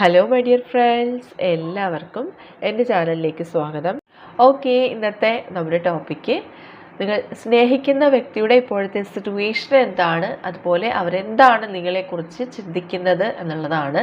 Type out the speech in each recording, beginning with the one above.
Hello my dear friends എല്ലാവർക്കും എന്റെ ചാനലിലേക്ക് സ്വാഗതം. ഓക്കെ ഇന്നത്തെ നമ്മുടെ ടോപ്പിക്ക് നിങ്ങൾ സ്നേഹിക്കുന്ന വ്യക്തിയുടെ ഇപ്പോഴത്തെ സിറ്റുവേഷൻ എന്താണ്? അതുപോലെ അവരെന്താണ് നിങ്ങളെക്കുറിച്ച് ചിന്തിക്കുന്നത് എന്നുള്ളതാണ്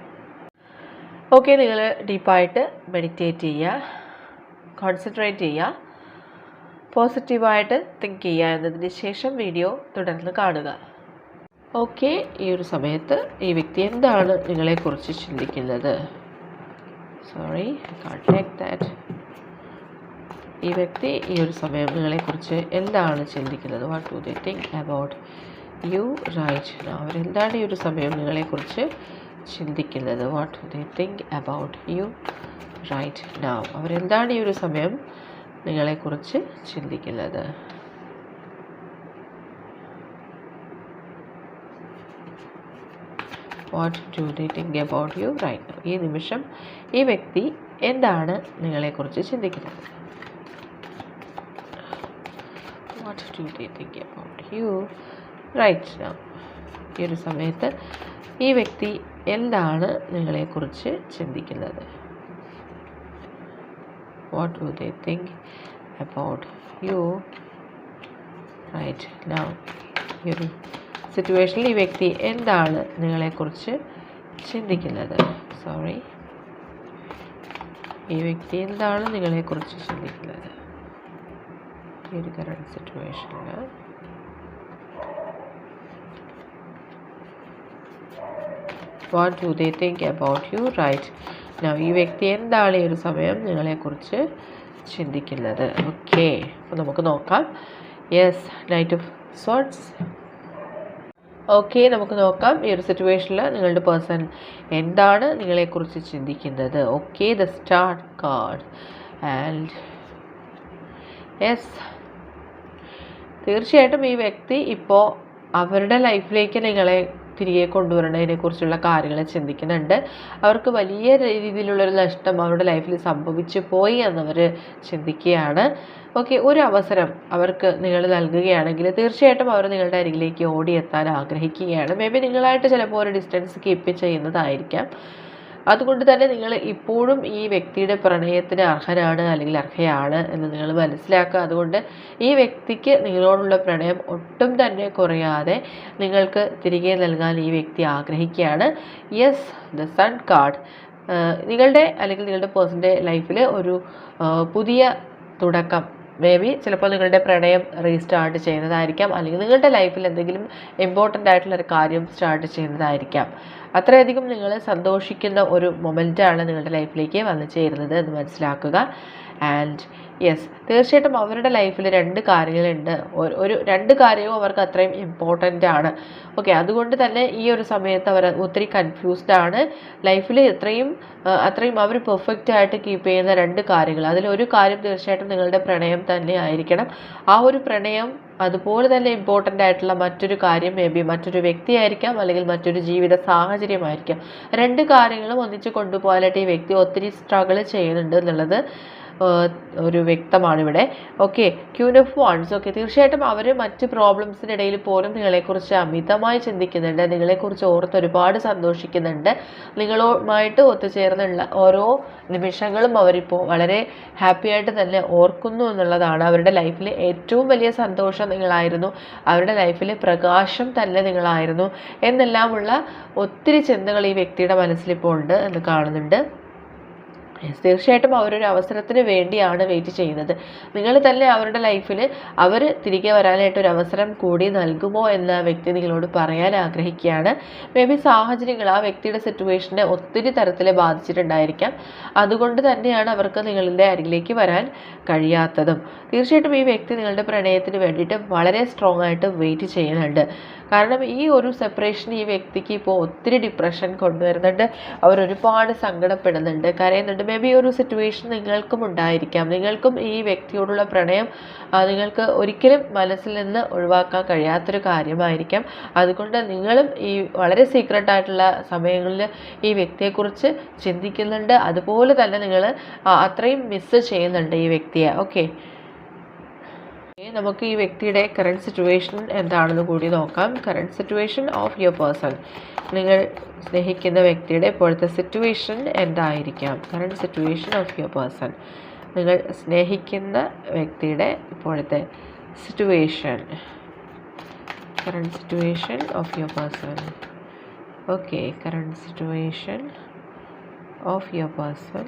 ഓക്കെ നിങ്ങൾ ഡീപ്പായിട്ട് മെഡിറ്റേറ്റ് ചെയ്യുക കോൺസെൻട്രേറ്റ് ചെയ്യുക പോസിറ്റീവായിട്ട് തിങ്ക് ചെയ്യുക എന്നതിന് ശേഷം വീഡിയോ തുടർന്ന് കാണുക. ഓക്കെ ഈ ഒരു സമയത്ത് ഈ വ്യക്തി എന്താണ് നിങ്ങളെക്കുറിച്ച് ചിന്തിക്കുന്നത്? സോറി ടേക്ക് ദാറ്റ് ഈ വ്യക്തി ഈ ഒരു സമയം നിങ്ങളെക്കുറിച്ച് എന്താണ് ചിന്തിക്കുന്നത്? What do the think about you right അവരെന്താണ് ഈ ഒരു സമയം നിങ്ങളെക്കുറിച്ച് ചിന്തിക്കുന്നത്. What they think about you right now അവരെന്താണ് ഈ ഒരു സമയം നിങ്ങളെക്കുറിച്ച് ചിന്തിക്കുന്നത്? What do they think about you right now ഈ നിമിഷം ഈ വ്യക്തി എന്താണ് നിങ്ങളെക്കുറിച്ച് ചിന്തിക്കുന്നത്? What do they think about you right now ഈ ഒരു സമയത്ത് ഈ വ്യക്തി എന്താണ് നിങ്ങളെക്കുറിച്ച് ചിന്തിക്കുന്നത്? What do they think about you right now ഈ ഒരു സിറ്റുവേഷനിൽ ഈ വ്യക്തി എന്താണ് നിങ്ങളെക്കുറിച്ച് ചിന്തിക്കുന്നത്? സോറി ഈ വ്യക്തി എന്താണ് നിങ്ങളെക്കുറിച്ച് ചിന്തിക്കുന്നത്? ഈ ഒരു കറണ്ട് സിറ്റുവേഷനിൽ what do they think about you right now ഈ വ്യക്തി എന്താണ് ഈ ഒരു സമയം നിങ്ങളെക്കുറിച്ച് ചിന്തിക്കുന്നത്? ഓക്കെ അപ്പോൾ നമുക്ക് നോക്കാം. Yes knight of swords okay നമുക്ക് നോക്കാം. ഈ ഒരു സിറ്റുവേഷനിൽ നിങ്ങളുടെ പേഴ്സൺ എന്താണ് നിങ്ങളെക്കുറിച്ച് ചിന്തിക്കുന്നത്? Okay the star card and yes തീർച്ചയായിട്ടും ഈ വ്യക്തി ഇപ്പോൾ അവരുടെ ലൈഫിലേക്ക് നിങ്ങളെ തിരികെ കൊണ്ടുവരേണ്ടതിനെ കുറിച്ചുള്ള കാര്യങ്ങൾ ചിന്തിക്കുന്നുണ്ട്. അവർക്ക് വലിയ രീതിയിലുള്ളൊരു നഷ്ടം അവരുടെ ലൈഫിൽ സംഭവിച്ചു പോയി എന്നവർ ചിന്തിക്കുകയാണ്. ഓക്കെ ഒരു അവസരം അവർക്ക് നിങ്ങൾ നൽകുകയാണെങ്കിൽ തീർച്ചയായിട്ടും അവർ നിങ്ങളുടെ അരികിലേക്ക് ഓടിയെത്താൻ ആഗ്രഹിക്കുകയാണ്. മേ ബി നിങ്ങളായിട്ട് ചിലപ്പോൾ ഒരു ഡിസ്റ്റൻസ് കീപ്പ് ചെയ്യുന്നതായിരിക്കാം. അതുകൊണ്ട് തന്നെ നിങ്ങൾ ഇപ്പോഴും ഈ വ്യക്തിയുടെ പ്രണയത്തിന് അർഹരാണ് അല്ലെങ്കിൽ അർഹയാണ് എന്ന് നിങ്ങൾ മനസ്സിലാക്കുക. അതുകൊണ്ട് ഈ വ്യക്തിക്ക് നിങ്ങളോടുള്ള പ്രണയം ഒട്ടും തന്നെ കുറയാതെ നിങ്ങൾക്ക് തിരികെ നൽകാൻ ഈ വ്യക്തി ആഗ്രഹിക്കുകയാണ്. യെസ് ദ സൺ കാർഡ് നിങ്ങളുടെ അല്ലെങ്കിൽ നിങ്ങളുടെ പേഴ്സന്റെ ലൈഫിൽ ഒരു പുതിയ തുടക്കം. മേ ബി ചിലപ്പോൾ നിങ്ങളുടെ പ്രണയം റീസ്റ്റാർട്ട് ചെയ്യുന്നതായിരിക്കാം. അല്ലെങ്കിൽ നിങ്ങളുടെ ലൈഫിൽ എന്തെങ്കിലും ഇമ്പോർട്ടന്റ് ആയിട്ടുള്ള ഒരു കാര്യം സ്റ്റാർട്ട് ചെയ്യുന്നതായിരിക്കാം. അത്രയധികം നിങ്ങൾ സന്തോഷിക്കുന്ന ഒരു മൊമെന്റാണ് നിങ്ങളുടെ ലൈഫിലേക്ക് വന്നു ചേരുന്നത് എന്ന് മനസ്സിലാക്കുക. ആൻഡ് യെസ് തീർച്ചയായിട്ടും അവരുടെ ലൈഫിൽ രണ്ട് കാര്യങ്ങളുണ്ട്. ഒരു രണ്ട് കാര്യവും അവർക്ക് അത്രയും ഇമ്പോർട്ടന്റ് ആണ്. ഓക്കെ അതുകൊണ്ട് തന്നെ ഈ ഒരു സമയത്ത് അവർ ഒത്തിരി കൺഫ്യൂസ്ഡ് ആണ്. ലൈഫിൽ എത്രയും അത്രയും അവർ പെർഫെക്റ്റ് ആയിട്ട് കീപ്പ് ചെയ്യുന്ന രണ്ട് കാര്യങ്ങൾ. അതിലൊരു കാര്യം തീർച്ചയായിട്ടും നിങ്ങളുടെ പ്രണയം തന്നെ ആയിരിക്കണം. ആ ഒരു പ്രണയം അതുപോലെ തന്നെ ഇമ്പോർട്ടന്റ് ആയിട്ടുള്ള മറ്റൊരു കാര്യം മേ ബി മറ്റൊരു വ്യക്തിയായിരിക്കാം അല്ലെങ്കിൽ മറ്റൊരു ജീവിത സാഹചര്യമായിരിക്കാം. രണ്ട് കാര്യങ്ങളും ഒന്നിച്ച് കൊണ്ടുപോകാനായിട്ട് ഈ വ്യക്തി ഒത്തിരി സ്ട്രഗിൾ ചെയ്യുന്നുണ്ട് എന്നുള്ളത് ഒരു വ്യക്തമാണ് ഇവിടെ okay queen of wands. Okay തീർച്ചയായിട്ടും അവർ മറ്റ് പ്രോബ്ലംസിന്റെ ഇടയിൽ പോലും നിങ്ങളെക്കുറിച്ച് അമിതമായി ചിന്തിക്കുന്നുണ്ട്. നിങ്ങളെക്കുറിച്ച് ഓർത്ത് ഒരുപാട് സന്തോഷിക്കുന്നുണ്ട്. നിങ്ങളുമായിട്ട് ഒത്തുചേർന്നുള്ള ഓരോ നിമിഷങ്ങളും അവരിപ്പോൾ വളരെ ഹാപ്പി ആയിട്ട് തന്നെ ഓർക്കുന്നു എന്നുള്ളതാണ് അവരുടെ ലൈഫിൽ ഏറ്റവും വലിയ സന്തോഷം നിങ്ങളായിരുന്നു. അവരുടെ ലൈഫിൽ പ്രകാശം തന്നെ നിങ്ങളായിരുന്നു. എന്നെല്ലാമുള്ള ഒത്തിരി ചിന്തകൾ ഈ വ്യക്തിയുടെ മനസ്സിലിപ്പോൾ ഉണ്ട് എന്ന് കാണുന്നുണ്ട്. തീർച്ചയായിട്ടും അവരൊരു അവസരത്തിന് വേണ്ടിയാണ് വെയിറ്റ് ചെയ്യുന്നത്. നിങ്ങൾ തന്നെ അവരുടെ ലൈഫിൽ അവർ തിരികെ വരാനായിട്ട് ഒരു അവസരം കൂടി നൽകുമോ എന്ന വ്യക്തി നിങ്ങളോട് പറയാൻ ആഗ്രഹിക്കുകയാണ്. മേ ബി സാഹചര്യങ്ങൾ ആ വ്യക്തിയുടെ സിറ്റുവേഷനെ ഒത്തിരി തരത്തിൽ ബാധിച്ചിട്ടുണ്ടായിരിക്കാം. അതുകൊണ്ട് തന്നെയാണ് അവർക്ക് നിങ്ങളുടെ അരികിലേക്ക് വരാൻ കഴിയാത്തതും. തീർച്ചയായിട്ടും ഈ വ്യക്തി നിങ്ങളുടെ പ്രണയത്തിന് വേണ്ടിയിട്ട് വളരെ സ്ട്രോങ് ആയിട്ട് വെയിറ്റ് ചെയ്യുന്നുണ്ട്. കാരണം ഈ ഒരു സെപ്പറേഷൻ ഈ വ്യക്തിക്ക് ഇപ്പോൾ ഒത്തിരി ഡിപ്രഷൻ കൊണ്ടുവരുന്നുണ്ട്. അവർ ഒരുപാട് സങ്കടപ്പെടുന്നുണ്ട്. കരയുന്നുണ്ട്. മേ ബി ഒരു സിറ്റുവേഷൻ നിങ്ങൾക്കും ഉണ്ടായിരിക്കാം. നിങ്ങൾക്കും ഈ വ്യക്തിയോടുള്ള പ്രണയം നിങ്ങൾക്ക് ഒരിക്കലും മനസ്സിൽ നിന്ന് ഒഴിവാക്കാൻ കഴിയാത്തൊരു കാര്യമായിരിക്കാം. അതുകൊണ്ട് നിങ്ങളും ഈ വളരെ സീക്രട്ട് ആയിട്ടുള്ള സമയങ്ങളിൽ ഈ വ്യക്തിയെക്കുറിച്ച് ചിന്തിക്കുന്നുണ്ട്. അതുപോലെ തന്നെ നിങ്ങൾ അത്രയും മിസ്സ് ചെയ്യുന്നുണ്ട് ഈ വ്യക്തിയെ. ഓക്കെ നമുക്ക് ഈ വ്യക്തിയുടെ കറണ്ട് സിറ്റുവേഷൻ എന്താണെന്ന് കൂടി നോക്കാം. Current situation of your person നിങ്ങൾ സ്നേഹിക്കുന്ന വ്യക്തിയുടെ ഇപ്പോഴത്തെ സിറ്റുവേഷൻ എന്തായിരിക്കാം? Current situation of your person നിങ്ങൾ സ്നേഹിക്കുന്ന വ്യക്തിയുടെ ഇപ്പോഴത്തെ situation current situation of your person okay current situation of your person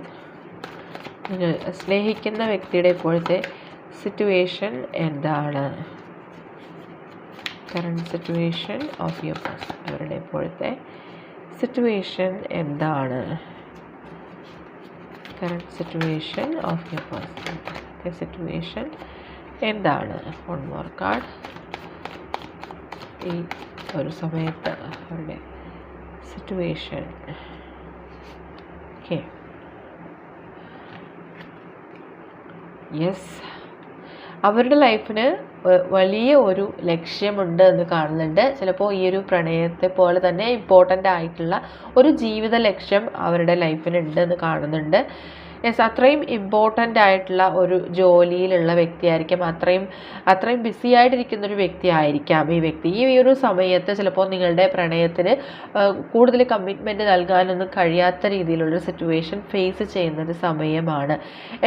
നിങ്ങൾ സ്നേഹിക്കുന്ന വ്യക്തിയുടെ ഇപ്പോഴത്തെ സിറ്റുവേഷൻ എന്താണ്? Current situation of your person അവരുടെ ഇപ്പോഴത്തെ സിറ്റുവേഷൻ എന്താണ്? Current situation of your person situation എന്താണ്? വൺ മോർ കാർഡ് ഈ ഒരു സമയത്ത് അവരുടെ സിറ്റുവേഷൻ ഓക്കെ യെസ് അവരുടെ ലൈഫിന് വലിയ ഒരു ലക്ഷ്യമുണ്ട് എന്ന് കാണുന്നുണ്ട്. ചിലപ്പോൾ ഈ ഒരു പ്രണയത്തെ പോലെ തന്നെ ഇമ്പോർട്ടന്റ് ആയിട്ടുള്ള ഒരു ജീവിത ലക്ഷ്യം അവരുടെ ലൈഫിനുണ്ട് എന്ന് കാണുന്നുണ്ട്. യെസ് അത്രയും ഇമ്പോർട്ടന്റ് ആയിട്ടുള്ള ഒരു ജോലിയിലുള്ള വ്യക്തിയായിരിക്കും. അത്രയും അത്രയും ബിസി ആയിട്ടിരിക്കുന്ന ഒരു വ്യക്തി ആയിരിക്കാം ഈ വ്യക്തി. ഈ ഒരു സമയത്ത് ചിലപ്പോൾ നിങ്ങളുടെ പ്രണയത്തിന് കൂടുതൽ കമ്മിറ്റ്മെന്റ് നൽകാനൊന്നും കഴിയാത്ത രീതിയിലുള്ളൊരു സിറ്റുവേഷൻ ഫേസ് ചെയ്യുന്ന ഒരു സമയമാണ്.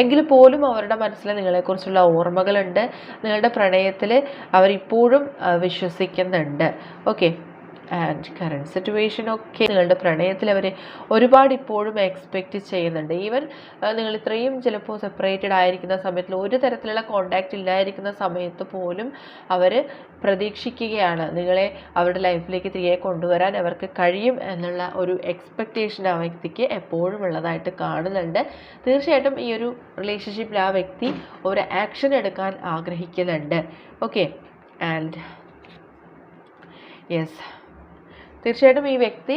എങ്കിൽ പോലും അവരുടെ മനസ്സിൽ നിങ്ങളെക്കുറിച്ചുള്ള ഓർമ്മകളുണ്ട്. നിങ്ങളുടെ പ്രണയത്തിൽ അവരിപ്പോഴും വിശ്വസിക്കുന്നുണ്ട്. ഓക്കെ ആൻഡ് കറണ്ട് സിറ്റുവേഷൻ ഒക്കെ നിങ്ങളുടെ പ്രണയത്തിൽ അവർ ഒരുപാട് ഇപ്പോഴും എക്സ്പെക്റ്റ് ചെയ്യുന്നുണ്ട്. ഈവൻ നിങ്ങൾ ഇത്രയും ചിലപ്പോൾ സെപ്പറേറ്റഡ് ആയിരിക്കുന്ന സമയത്തിൽ ഒരു തരത്തിലുള്ള കോണ്ടാക്റ്റ് ഇല്ലായിരിക്കുന്ന സമയത്ത് പോലും അവർ പ്രതീക്ഷിക്കുകയാണ്. നിങ്ങളെ അവരുടെ ലൈഫിലേക്ക് തിരികെ കൊണ്ടുവരാൻ അവർക്ക് കഴിയും എന്നുള്ള ഒരു എക്സ്പെക്റ്റേഷൻ ആ വ്യക്തിക്ക് എപ്പോഴും ഉള്ളതായിട്ട് കാണുന്നുണ്ട്. തീർച്ചയായിട്ടും ഈ ഒരു റിലേഷൻഷിപ്പിൽ ആ വ്യക്തി ഒരു ആക്ഷൻ എടുക്കാൻ ആഗ്രഹിക്കുന്നുണ്ട്. ഓക്കെ ആൻഡ് യെസ് തീർച്ചയായിട്ടും ഈ വ്യക്തി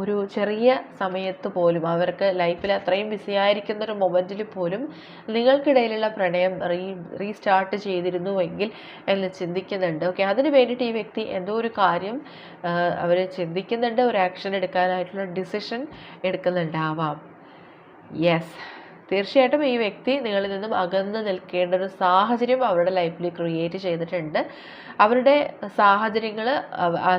ഒരു ചെറിയ സമയത്ത് പോലും അവർക്ക് ലൈഫിൽ അത്രയും ബിസി ആയിരിക്കുന്ന ഒരു മൊമെന്റിൽ പോലും നിങ്ങൾക്കിടയിലുള്ള പ്രണയം റീ റീസ്റ്റാർട്ട് ചെയ്തിരുന്നുവെങ്കിൽ എന്ന് ചിന്തിക്കുന്നുണ്ട്. ഓക്കെ അതിന് വേണ്ടിയിട്ട് ഈ വ്യക്തി എന്തോ ഒരു കാര്യം അവർ ചിന്തിക്കുന്നുണ്ട് ഒരു ആക്ഷൻ എടുക്കാനായിട്ടുള്ള ഡിസിഷൻ എടുക്കുന്നുണ്ടാവാം. യെസ് തീർച്ചയായിട്ടും ഈ വ്യക്തി നിങ്ങളിൽ നിന്നും അകന്ന് നിൽക്കേണ്ട ഒരു സാഹചര്യം അവരുടെ ലൈഫിൽ ക്രിയേറ്റ് ചെയ്തിട്ടുണ്ട്. അവരുടെ സാഹചര്യങ്ങൾ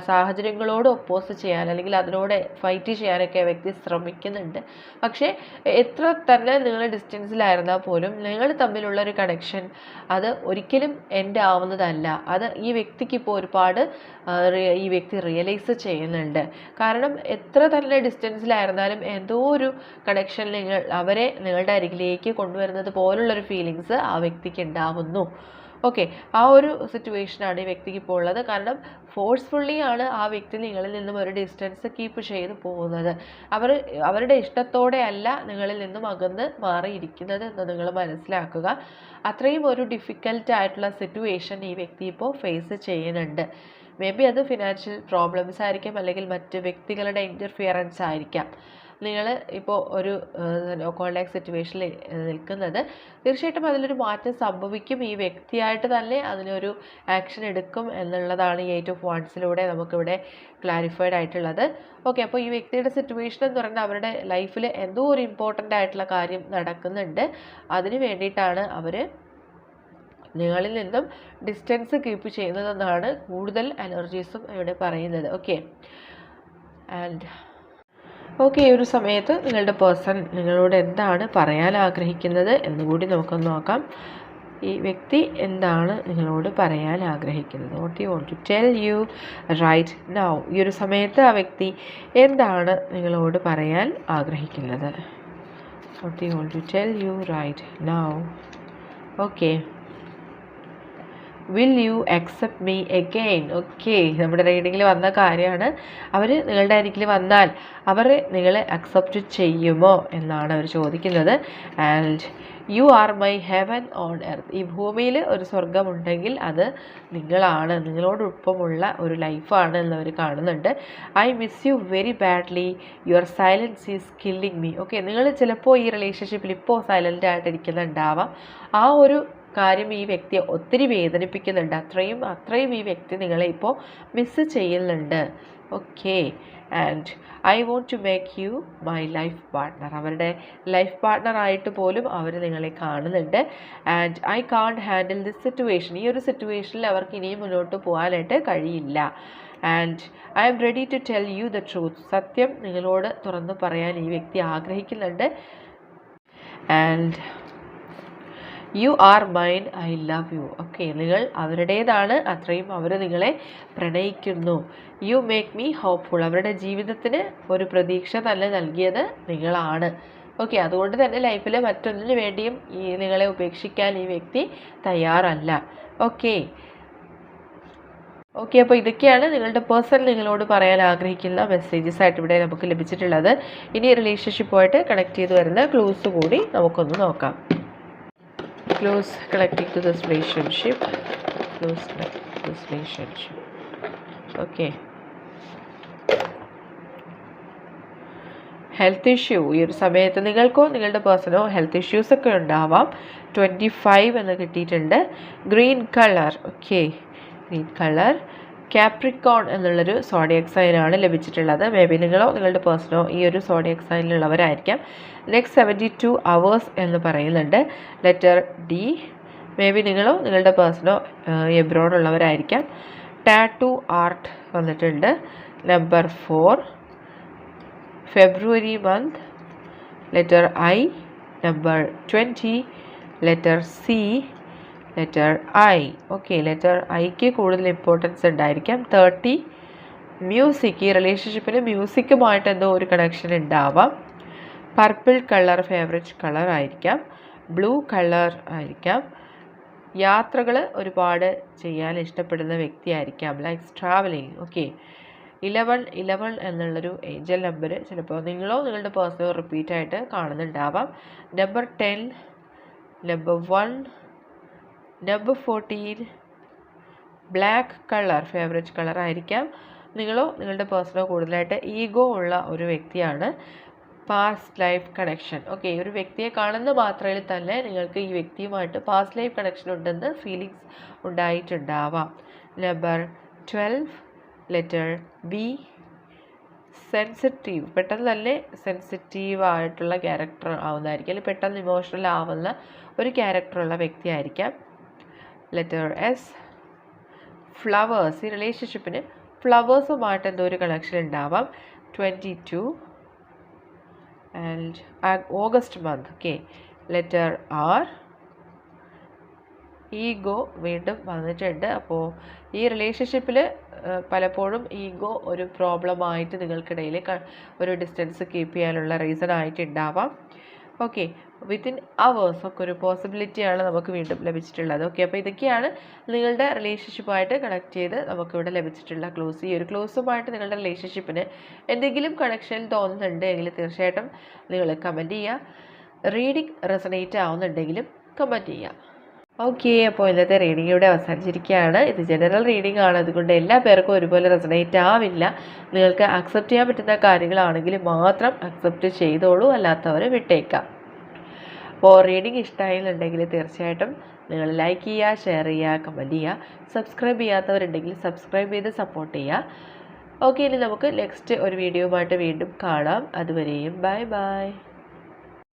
സാഹചര്യങ്ങളോട് ഒപ്പോസ് ചെയ്യാൻ അല്ലെങ്കിൽ അതിനോട് ഫൈറ്റ് ചെയ്യാനൊക്കെ വ്യക്തി ശ്രമിക്കുന്നുണ്ട്. പക്ഷേ എത്ര തന്നെ നിങ്ങൾ ഡിസ്റ്റൻസിലായിരുന്നാൽ പോലും നിങ്ങൾ തമ്മിലുള്ള ഒരു കണക്ഷൻ അത് ഒരിക്കലും എൻഡ് ആവുന്നതല്ല. അത് ഈ വ്യക്തിക്ക് ഇപ്പോൾ ഒരുപാട് ഈ വ്യക്തി റിയലൈസ് ചെയ്യുന്നുണ്ട്. കാരണം എത്ര തന്നെ ഡിസ്റ്റൻസിലായിരുന്നാലും എന്തോ ഒരു കണക്ഷൻ നിങ്ങൾ അവരെ നിങ്ങളുടെ അരികിലേക്ക് കൊണ്ടുവരുന്നത് പോലുള്ളൊരു ഫീലിങ്സ് ആ വ്യക്തിക്ക് ഉണ്ടാവുന്നു. ഓക്കെ ആ ഒരു സിറ്റുവേഷനാണ് ഈ വ്യക്തിക്ക് ഇപ്പോൾ ഉള്ളത്. കാരണം ഫോഴ്സ്ഫുള്ളി ആണ് ആ വ്യക്തി നിങ്ങളിൽ നിന്നും ഒരു ഡിസ്റ്റൻസ് കീപ്പ് ചെയ്ത് പോകുന്നത്. അവർ അവരുടെ ഇഷ്ടത്തോടെ അല്ല നിങ്ങളിൽ നിന്നും അകന്ന് മാറിയിരിക്കുന്നത് എന്ന് നിങ്ങൾ മനസ്സിലാക്കുക. അത്രയും ഒരു ഡിഫിക്കൽട്ട് ആയിട്ടുള്ള സിറ്റുവേഷൻ ഈ വ്യക്തി ഇപ്പോൾ ഫേസ് ചെയ്യുന്നുണ്ട്. മേ ബി അത് ഫിനാൻഷ്യൽ പ്രോബ്ലംസ് ആയിരിക്കാം അല്ലെങ്കിൽ മറ്റ് വ്യക്തികളുടെ ഇന്റർഫിയറൻസ് ആയിരിക്കാം. നിങ്ങൾ ഇപ്പോൾ ഒരു കോണ്ടാക്ട് സിറ്റുവേഷനിൽ നിൽക്കുന്നത്. തീർച്ചയായിട്ടും അതിലൊരു മാറ്റം സംഭവിക്കും. ഈ വ്യക്തിയായിട്ട് തന്നെ അതിനൊരു ആക്ഷൻ എടുക്കും എന്നുള്ളതാണ് ഈ എയ്റ്റ് ഓഫ് വൺസിലൂടെ നമുക്കിവിടെ ക്ലാരിഫൈഡ് ആയിട്ടുള്ളത്. ഓക്കെ അപ്പോൾ ഈ വ്യക്തിയുടെ സിറ്റുവേഷൻ എന്ന് പറഞ്ഞാൽ അവരുടെ ലൈഫിൽ എന്തോ ഒരു ഇമ്പോർട്ടന്റ് ആയിട്ടുള്ള കാര്യം നടക്കുന്നുണ്ട്. അതിന് വേണ്ടിയിട്ടാണ് അവർ നിങ്ങളിൽ നിന്നും ഡിസ്റ്റൻസ് കീപ്പ് ചെയ്യുന്നതെന്നാണ് കൂടുതൽ എനർജീസും ഇവിടെ പറയുന്നത്. ഓക്കെ ആൻഡ് ഓക്കെ ഈ ഒരു സമയത്ത് നിങ്ങളുടെ പേഴ്സൺ നിങ്ങളോട് എന്താണ് പറയാൻ ആഗ്രഹിക്കുന്നത് എന്നുകൂടി നമുക്കൊന്ന് നോക്കാം. ഈ വ്യക്തി എന്താണ് നിങ്ങളോട് പറയാൻ ആഗ്രഹിക്കുന്നത്? What you want to tell you right now ഈ ഒരു സമയത്ത് ആ വ്യക്തി എന്താണ് നിങ്ങളോട് പറയാൻ ആഗ്രഹിക്കുന്നത്? What you want to tell you right now okay will you accept me again okay നമ്മുടെ റീഡിങ്ങിൽ വന്ന കാര്യമാണ്. അവർ നിങ്ങളുടെ അരികിൽ വന്നാൽ അവർ നിങ്ങളെ അക്സെപ്റ്റ് ചെയ്യുമോ എന്നാണ് അവർ ചോദിക്കുന്നത്. And you are my heaven on earth ഈ ഭൂമിയിൽ ഒരു സ്വർഗമുണ്ടെങ്കിൽ അത് നിങ്ങളാണ്. നിങ്ങളോടൊപ്പമുള്ള ഒരു ലൈഫാണ് എന്നവർ കാണുന്നുണ്ട്. I miss you very badly your silence is killing me okay നിങ്ങൾ ചിലപ്പോൾ ഈ റിലേഷൻഷിപ്പിൽ ഇപ്പോൾ സൈലന്റ് ആയിട്ടിരിക്കുന്നുണ്ടാവാം. ആ ഒരു കാര്യം ഈ വ്യക്തിയെ ഒത്തിരി വേദനിപ്പിക്കുന്നുണ്ട്. അത്രയും അത്രയും ഈ വ്യക്തി നിങ്ങളെ ഇപ്പോൾ മിസ്സ് ചെയ്യുന്നുണ്ട്. Okay and I want to make you my life partner അവരുടെ ലൈഫ് പാർട്ട്ണറായിട്ട് പോലും അവർ നിങ്ങളെ കാണുന്നുണ്ട്. And I can't handle this situation ഈ ഒരു സിറ്റുവേഷനിൽ അവർക്ക് ഇനിയും മുന്നോട്ട് പോകാനായിട്ട് കഴിയില്ല. And I'm ready to tell you the truth സത്യം നിങ്ങളോട് തുറന്നു പറയാൻ ഈ വ്യക്തി ആഗ്രഹിക്കുന്നുണ്ട്. And you are mine I love you okay നിങ്ങൾ അവരുടേതാണ് അത്രയും അവർ നിങ്ങളെ പ്രണയിക്കുന്നു. യു മേക്ക് മീ ഹോപ്പ്ഫുൾ അവരുടെ ജീവിതത്തിന് ഒരു പ്രതീക്ഷ തന്നെ നൽകിയത് നിങ്ങളാണ്. ഓക്കെ അതുകൊണ്ട് തന്നെ ലൈഫിൽ മറ്റൊന്നിനു വേണ്ടിയും ഈ നിങ്ങളെ ഉപേക്ഷിക്കാൻ ഈ വ്യക്തി തയ്യാറല്ല. ഓക്കെ ഓക്കെ അപ്പോൾ ഇതൊക്കെയാണ് നിങ്ങളുടെ പേഴ്സൺ നിങ്ങളോട് പറയാൻ ആഗ്രഹിക്കുന്ന മെസ്സേജസ് ആയിട്ട് ഇവിടെ നമുക്ക് ലഭിച്ചിട്ടുള്ളത്. ഇനി റിലേഷൻഷിപ്പുമായിട്ട് കണക്ട് ചെയ്ത് വരുന്ന ക്ലൂസ് കൂടി നമുക്കൊന്ന് നോക്കാം. Close connecting to this relationship. Close this relationship. Okay. Health issue ഈ ഒരു സമയത്ത് നിങ്ങൾക്കോ നിങ്ങളുടെ പേഴ്സണോ ഹെൽത്ത് ഇഷ്യൂസ് ഒക്കെ ഉണ്ടാവാം. ട്വന്റി ഫൈവ് എന്ന് കിട്ടിയിട്ടുണ്ട്. Green colour okay green colour Capricorn എന്നുള്ളൊരു സോഡിയക് സൈനാണ് ലഭിച്ചിട്ടുള്ളത്. മേ നിങ്ങളോ നിങ്ങളുടെ പേഴ്സണോ ഈ ഒരു സോഡിയക് സൈനിലുള്ളവരായിരിക്കാം നെക്സ്റ്റ് സെവന്റി ടു അവേഴ്സ് എന്ന് പറയുന്നുണ്ട്. ലെറ്റർ ഡി മേ നിങ്ങളോ നിങ്ങളുടെ പേഴ്സണോ എബ്രോഡ് ഉള്ളവരായിരിക്കാം. ടാറ്റു ആർട്ട് വന്നിട്ടുണ്ട്. Number four February month letter I number twenty letter C letter I. Okay letter ഐക്ക് കൂടുതൽ ഇമ്പോർട്ടൻസ് ഉണ്ടായിരിക്കാം. തേർട്ടി മ്യൂസിക് ഈ റിലേഷൻഷിപ്പിന് മ്യൂസിക്കുമായിട്ട് എന്തോ ഒരു കണക്ഷൻ ഉണ്ടാവാം. പർപ്പിൾ കളർ ഫേവറേറ്റ് കളർ ആയിരിക്കാം. ബ്ലൂ കളർ ആയിരിക്കാം. യാത്രകൾ ഒരുപാട് ചെയ്യാൻ ഇഷ്ടപ്പെടുന്ന വ്യക്തിയായിരിക്കാം likes travelling okay. Eleven eleven എന്നുള്ളൊരു ഏഞ്ചൽ നമ്പർ ചിലപ്പോൾ നിങ്ങളോ നിങ്ങളുടെ പേഴ്സണോ റിപ്പീറ്റായിട്ട് കാണുന്നുണ്ടാവാം. Number ten number one number fourteen black colour favourite colour ആയിരിക്കാം. നിങ്ങളോ നിങ്ങളുടെ പേഴ്സണോ കൂടുതലായിട്ട് ഈഗോ ഉള്ള ഒരു വ്യക്തിയാണ്. പാസ്റ്റ് ലൈഫ് കണക്ഷൻ ഓക്കെ ഒരു വ്യക്തിയെ കാണുന്ന മാത്രയിൽ തന്നെ നിങ്ങൾക്ക് ഈ വ്യക്തിയുമായിട്ട് പാസ്റ്റ് ലൈഫ് കണക്ഷൻ ഉണ്ടെന്ന് feelings ഉണ്ടായിട്ടുണ്ടാവാം. Number twelve letter B sensitive പെട്ടെന്ന് തന്നെ സെൻസിറ്റീവ് ആയിട്ടുള്ള ക്യാരക്ടർ ആവുന്നതായിരിക്കും. അല്ലെങ്കിൽ പെട്ടെന്ന് ഇമോഷണൽ ആവുന്ന ഒരു ക്യാരക്ടറുള്ള വ്യക്തിയായിരിക്കാം. ലെറ്റർ എസ് ഫ്ലവേഴ്സ് ഈ റിലേഷൻഷിപ്പിന് ഫ്ലവേഴ്സുമായിട്ട് എന്തോ ഒരു കണക്ഷൻ ഉണ്ടാവാം. Twenty two and August month okay letter R ego വീണ്ടും വന്നിട്ടുണ്ട്. അപ്പോൾ ഈ റിലേഷൻഷിപ്പിൽ പലപ്പോഴും ഈഗോ ഒരു പ്രോബ്ലമായിട്ട് നിങ്ങൾക്കിടയിൽ ഒരു ഡിസ്റ്റൻസ് കീപ്പ് ചെയ്യാനുള്ള റീസൺ ആയിട്ടുണ്ടാവാം ഓക്കെ വിത്തിൻ അവേഴ്സ് ഒക്കെ ഒരു പോസിബിലിറ്റിയാണ് നമുക്ക് വീണ്ടും ലഭിച്ചിട്ടുള്ളത്. ഓക്കെ അപ്പോൾ ഇതൊക്കെയാണ് നിങ്ങളുടെ റിലേഷൻഷിപ്പായിട്ട് കണക്ട് ചെയ്ത് നമുക്കിവിടെ ലഭിച്ചിട്ടുള്ള ക്ലോസ് ഈ ഒരു ക്ലോസുമായിട്ട് നിങ്ങളുടെ റിലേഷൻഷിപ്പിന് എന്തെങ്കിലും കണക്ഷൻ തോന്നുന്നുണ്ട് എങ്കിൽ തീർച്ചയായിട്ടും നിങ്ങൾ കമന്റ് ചെയ്യുക. റീഡിങ് റെസണേറ്റ് ആവുന്നുണ്ടെങ്കിലും കമന്റ് ചെയ്യുക. ഓക്കെ അപ്പോൾ ഇന്നത്തെ റീഡിംഗ് ഇവിടെ അവസാനിച്ചിരിക്കുകയാണ്. ഇത് ജനറൽ റീഡിംഗ് ആണ്. അതുകൊണ്ട് എല്ലാ പേർക്കും ഒരുപോലെ റെസണേറ്റ് ആവില്ല. നിങ്ങൾക്ക് അക്സെപ്റ്റ് ചെയ്യാൻ പറ്റുന്ന കാര്യങ്ങളാണെങ്കിൽ മാത്രം അക്സെപ്റ്റ് ചെയ്തോളൂ. അല്ലാത്തവർ വിട്ടേക്കാം. അപ്പോൾ റീഡിംഗ് ഇഷ്ടമായില്ലെന്നുണ്ടെങ്കിൽ തീർച്ചയായിട്ടും നിങ്ങൾ ലൈക്ക് ചെയ്യുക ഷെയർ ചെയ്യുക കമന്റ് ചെയ്യുക. സബ്സ്ക്രൈബ് ചെയ്യാത്തവരുണ്ടെങ്കിൽ സബ്സ്ക്രൈബ് ചെയ്ത് സപ്പോർട്ട് ചെയ്യുക. ഓക്കെ ഇനി നമുക്ക് നെക്സ്റ്റ് ഒരു വീഡിയോ ആയിട്ട് വീണ്ടും കാണാം. അതുവരെയും ബൈ ബൈ